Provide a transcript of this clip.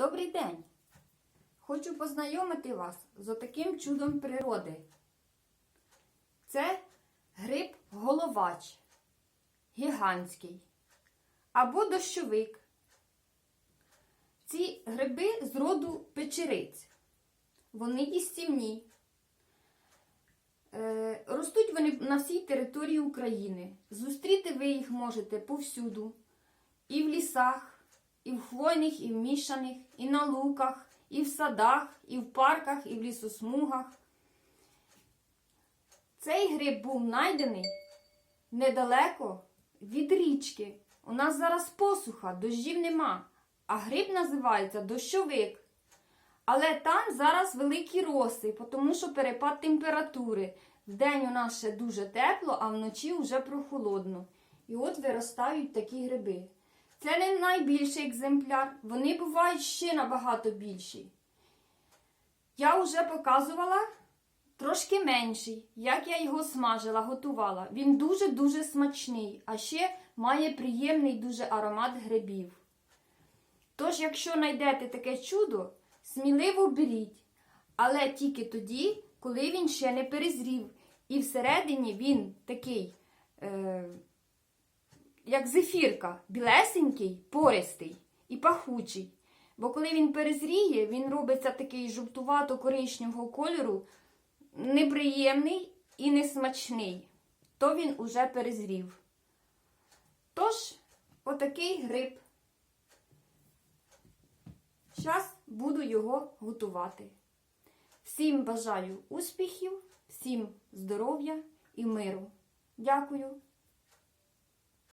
Добрий день! Хочу познайомити вас з отаким чудом природи. Це гриб головач, гігантський або дощовик. Ці гриби з роду печериць. Вони їстівні. Е, ростуть вони на всій території України. Зустріти ви їх можете повсюду. І в лісах, і в хвойних, і в мішаних, і на луках, і в садах, і в парках, і в лісосмугах. Цей гриб був знайдений недалеко від річки. У нас зараз посуха, дощів нема, а гриб називається дощовик. Але там зараз великі роси, тому що перепад температури. Вдень у нас ще дуже тепло, а вночі вже прохолодно. І от виростають такі гриби. Це не найбільший екземпляр, вони бувають ще набагато більші. Я вже показувала трошки менший, як я його смажила, готувала. Він дуже-дуже смачний, а ще має приємний дуже аромат грибів. Тож, якщо знайдете таке чудо, сміливо беріть, але тільки тоді, коли він ще не перезрів. І всередині він такий, е, як зефірка, білесенький, пористий і пахучий. Бо коли він перезріє, він робиться такий жовтувато-коричневого кольору, неприємний і несмачний. То він уже перезрів. Тож, отакий гриб. Зараз буду його готувати. Всім бажаю успіхів, всім здоров'я і миру. Дякую!